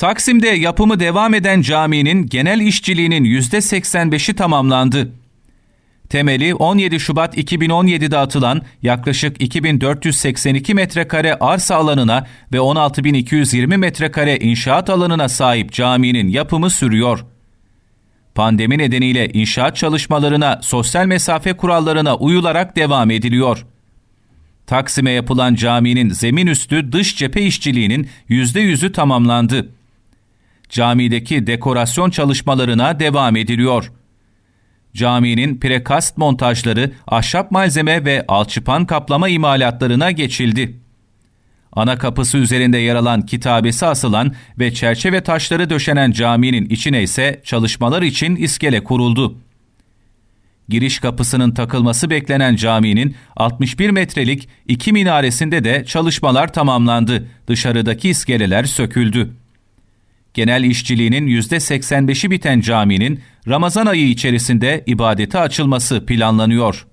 Taksim'de yapımı devam eden caminin genel işçiliğinin %85'i tamamlandı. Temeli 17 Şubat 2017'de atılan yaklaşık 2482 metrekare arsa alanına ve 16220 metrekare inşaat alanına sahip caminin yapımı sürüyor. Pandemi nedeniyle inşaat çalışmalarına sosyal mesafe kurallarına uyularak devam ediliyor. Taksim'e yapılan caminin zemin üstü dış cephe işçiliğinin %100'ü tamamlandı. Camideki dekorasyon çalışmalarına devam ediliyor. Caminin prekast montajları, ahşap malzeme ve alçıpan kaplama imalatlarına geçildi. Ana kapısı üzerinde yer alan kitabesi asılan ve çerçeve taşları döşenen caminin içine ise çalışmalar için iskele kuruldu. Giriş kapısının takılması beklenen caminin 61 metrelik iki minaresinde de çalışmalar tamamlandı. Dışarıdaki iskeleler söküldü. Genel işçiliğinin %85'i biten caminin Ramazan ayı içerisinde ibadete açılması planlanıyor.